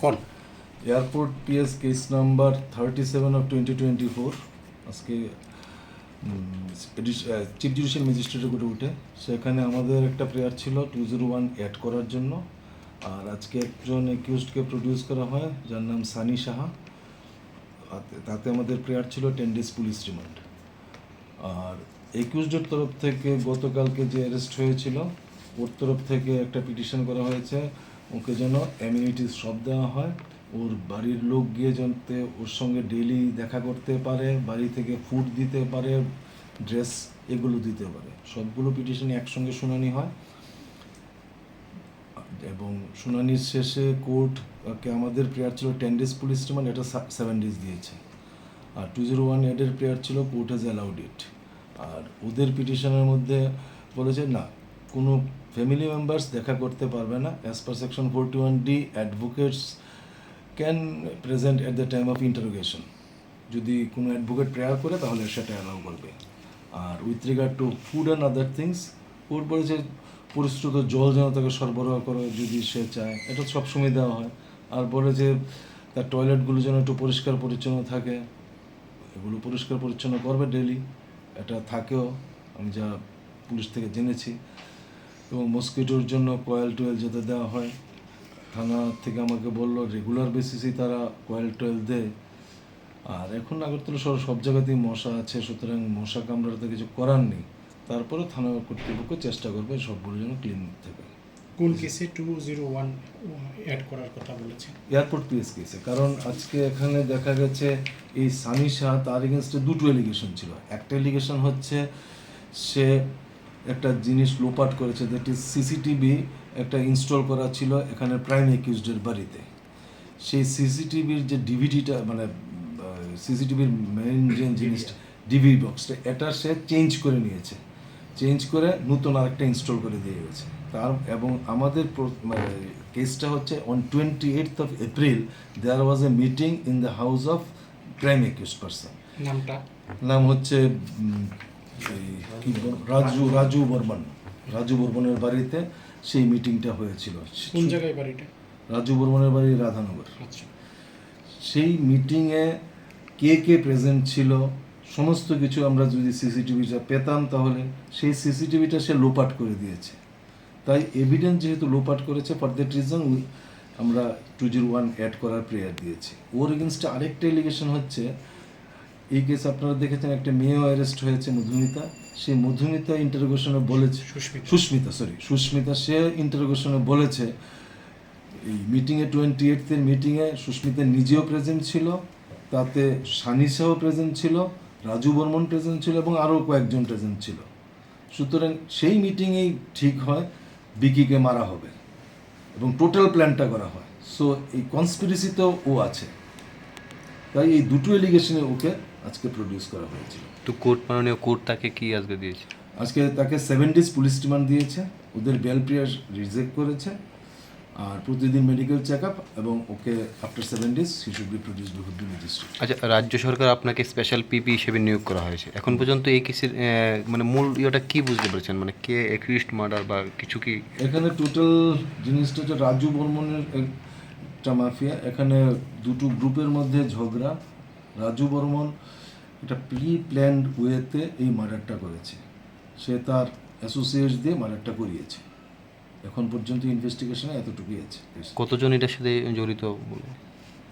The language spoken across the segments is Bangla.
কোন airport PS case number thirty seven of twenty twenty four আজকে চিফ জুডিশিয়াল ম্যাজিস্ট্রেটের কোর্টে উঠে। সেখানে আমাদের একটা প্রেয়ার ছিল টু জিরো ওয়ান অ্যাড করার জন্য। আর আজকে একজন একিউজডকে প্রডিউস করা হয় যার নাম সানি সাহা। তাতে- আমাদের প্রেয়ার ছিল টেন ডেজ পুলিশ রিমান্ড আর একুশডের তরফ থেকে গতকালকে যে অ্যারেস্ট হয়েছিল ওর তরফ থেকে একটা পিটিশন করা হয়েছে। ওকে যেন অ্যামিনিটিস সব দেওয়া হয়। ওর বাড়ির লোক গিয়ে যাতে ওর সঙ্গে ডেইলি দেখা করতে পারে, বাড়ি থেকে ফুড দিতে পারে ড্রেস এগুলো দিতে পারে। সবগুলো পিটিশন একসঙ্গে শুনানি হয়। এবং শুনানির শেষে কোর্ট কে আমাদের প্রেয়ার ছিল টেন ডেজ পুলিশ রিমান্ড এটা সেভেন ডেজ দিয়েছে। আর টু জিরো ওয়ান এডের প্রেয়ার ছিল কোর্ট হ্যাজ অ্যালাউড ইট আর ওদের পিটিশনের মধ্যে বলেছে, না কোনো ফ্যামিলি মেম্বার্স দেখা করতে পারবে না as per section forty one D advocates can present at the time of interrogation যদি কোনো অ্যাডভোকেট প্রেয়ার করে, তাহলে সেটা অ্যালাউ করবে। আর with regard to food and other things court বলেছে পরিশ্রুত জল যেন তাকে সরবরাহ করে যদি সে চায়, এটা সবসময় দেওয়া হয়। আর বলে যে তার টয়লেটগুলো যেন একটু পরিষ্কার পরিচ্ছন্ন থাকে, এগুলো পরিষ্কার পরিচ্ছন্ন করবে ডেলি এটা থাকেও, আমি যা পুলিশ থেকে জেনেছি। এবং মস্কিটোর জন্য কয়েল টয়েল যাতে দেওয়া হয়। থানা থেকে আমাকে বলল রেগুলার বেসিসেই তারা কয়েল টয়েল দেয়। আর এখন আগরতলা শহর সব জায়গাতেই মশা আছে সুতরাং মশা কামড়াতে কিছু করার নেই। তারপরে থানা কর্তৃপক্ষ চেষ্টা করবে সবগুলো যেন ক্লিন থাকে কোন কেসে টু জিরো ওয়ান অ্যাড করার কথা বলেছেন? এয়ারপোর্ট পিএস কেসে কারণ আজকে এখানে দেখা গেছে এই সানি শাহ তার এগেনস্টে দুটো এলিগেশন ছিল। একটা এলিগেশন হচ্ছে সে একটা জিনিস লোপাট করেছে দ্যাট ইজ সিসিটিভি একটা ইনস্টল করা ছিল এখানে প্রাইম একিউজডের বাড়িতে। সেই সিসিটিভির যে ডিভিডিটা মানে সিসিটিভির মেইন যে জিনিসটা ডিভি বক্সটা এটা সে চেঞ্জ করে নিয়েছে। চেঞ্জ করে নতুন আরেকটা ইনস্টল করে দিয়ে গেছে। তার এবং আমাদের মানে কেসটা হচ্ছে on twenty eighth of April there was a meeting in the house of prime accuse person নামটা? নাম হচ্ছে এই কি রাজু রাজু বর্মন। রাজু বর্মনের বাড়িতে সেই মিটিংটা হয়েছিল। কোন জায়গায় বাড়িটা? রাজু বর্মনের বাড়ি রাধানগর। আচ্ছা। সেই মিটিংয়ে কে কে প্রেজেন্ট ছিল সমস্ত কিছু আমরা যদি সিসিটিভিটা পেতাম তাহলে সেই সিসিটিভিটা সে লোপাট করে দিয়েছে। তাই এভিডেন্স যেহেতু লোপাট করেছে ফর দ্যাট রিজন আমরা টু জিরো ওয়ান অ্যাড করার প্রেয়ার দিয়েছি। ওর এগেনস্টে আরেকটা এলিগেশন হচ্ছে এই কেস আপনারা দেখেছেন একটা মেয়েও অ্যারেস্ট হয়েছে মধুমিতা। সেই মধুমিতা ইন্টারোগেশনে বলেছে। সুস্মিতা। সরি সুস্মিতা সে ইন্টারোগেশনে বলেছে এই মিটিংয়ে টোয়েন্টি এইটথের মিটিংয়ে সুস্মিতা নিজেও প্রেজেন্ট ছিল তাতে সানিসাও প্রেজেন্ট ছিল রাজু বর্মন প্রেজেন্ট ছিল এবং আরও কয়েকজন প্রেজেন্ট ছিল। সুতরাং সেই মিটিংয়েই ঠিক হয় বিকিকে মারা হবে এবং টোটাল প্ল্যানটা করা হয়। সো এই কনস্পিরেসিতেও ও আছে। তাই এই দুটো এলিগেশনে ওকে আজকে প্রডিউস করা হয়েছিল। তো কোর্ট মাননীয় কোর্ট তাকে কি আজকে দিয়েছে? আজকে তাকে সেভেন ডেজ পুলিশ রিমান্ড দিয়েছে। ওদের বেল প্রিয়ার রিজেক্ট করেছে। আর প্রতিদিন মেডিকেল চেক আপ এবং okay after seven days he should be produce before the magistrate আচ্ছা রাজ্য সরকার আপনাকে স্পেশাল পিপি হিসেবে নিয়োগ করা হয়েছে। এখন পর্যন্ত এই কেসের মানে মূল ইয়েটা কি বুঝতে পেরেছেন? মানে কে এক্রিস্ট মার্ডার বা কিছু কি? এখানে টোটাল জিনিসটা হচ্ছে রাজু বর্মনের একটা মাফিয়া। এখানে দুটো গ্রুপের মধ্যে ঝগড়া। রাজু বর্মন একটা প্রি প্ল্যান্ড ওয়েতে এই মার্ডারটা করেছে। সে তার অ্যাসোসিয়েটস দিয়ে মার্ডারটা করিয়েছে। এখন পর্যন্ত ইনভেস্টিগেশনে এতটুকুই আছে। কতজন এটার সাথে জড়িত? বলে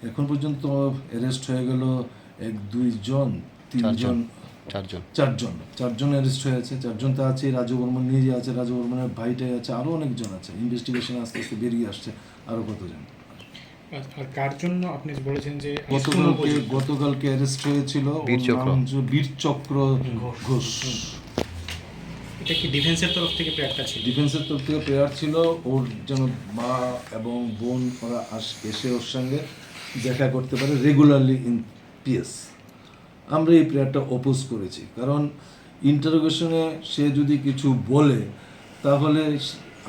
এখন পর্যন্ত অ্যারেস্ট হয়ে গেল এক দুইজন তিনজন চারজন চারজন। চারজন। অ্যারেস্ট হয়েছে চারজন তো আছে রাজু বর্মন নিজে আছে রাজু বর্মনের ভাইটাই আছে আরও অনেকজন আছে। ইনভেস্টিগেশন আস্তে আস্তে বেরিয়ে আসছে আরও কতজন। আর- কার জন্য? আপনি বলেছেন যে গতকালকে গতকালকে অ্যারেস্ট হয়েছিল ওর বীরচক্র। বীরচক্র ঘোষ। এটা কি ডিফেন্সের তরফ থেকে প্রেয়ারটা ছিল? ডিফেন্সের তরফ থেকে প্রেয়ার ছিল। ওর যেন মা এবং বোন ওরা আস এসে ওর সঙ্গে দেখা করতে পারে রেগুলারলি ইন পিএস আমরা এই প্রেয়ারটা অপোজ করেছি। কারণ ইন্টারোগেশনে সে যদি কিছু বলে তাহলে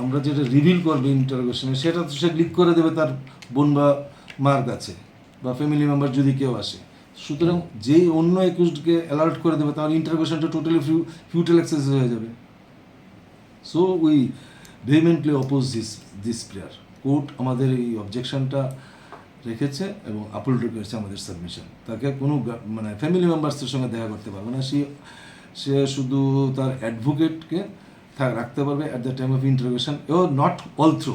আমরা যেটা রিভিল করবে ইন্টারোগেশনে সেটা তো সে লিক করে দেবে তার বোন বা মার কাছে বা ফ্যামিলি মেম্বার যদি কেউ আসে। সুতরাং যেই অন্য একুশকে অ্যালার্ট করে দেবে, তাহলে ইন্টারোগেশনটা টোটালি ফিউ ফিউটাল এক্সারসাইজ হয়ে যাবে। So, we vehemently oppose this this prayer court আমাদের এই অবজেকশনটা রেখেছে এবং আপুল করেছে আমাদের সাবমিশন তাকে কোনো মানে ফ্যামিলি মেম্বার্সের সঙ্গে দেখা করতে পারবে না। সে সে শুধু তার অ্যাডভোকেটকে রাখতে পারবে at the time of interrogation O not all through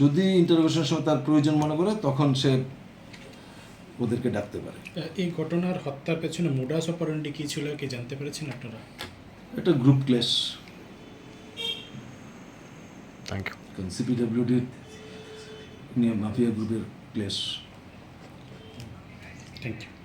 যদি ইন্টারোগেশনের সময় তার প্রয়োজন মনে করে তখন সে ওদেরকে ডাকতে পারে। এই ঘটনার হত্যার পেছনে মোডাস অপারেন্ডি কী ছিল কি জানতে পেরেছেন আপনারা? এটা গ্রুপ ক্লেশ থ্যাংক ইউ কারণ সিপিডাব্লিউডির নিয়ে মাফিয়া গ্রুপের ক্লেশ থ্যাংক ইউ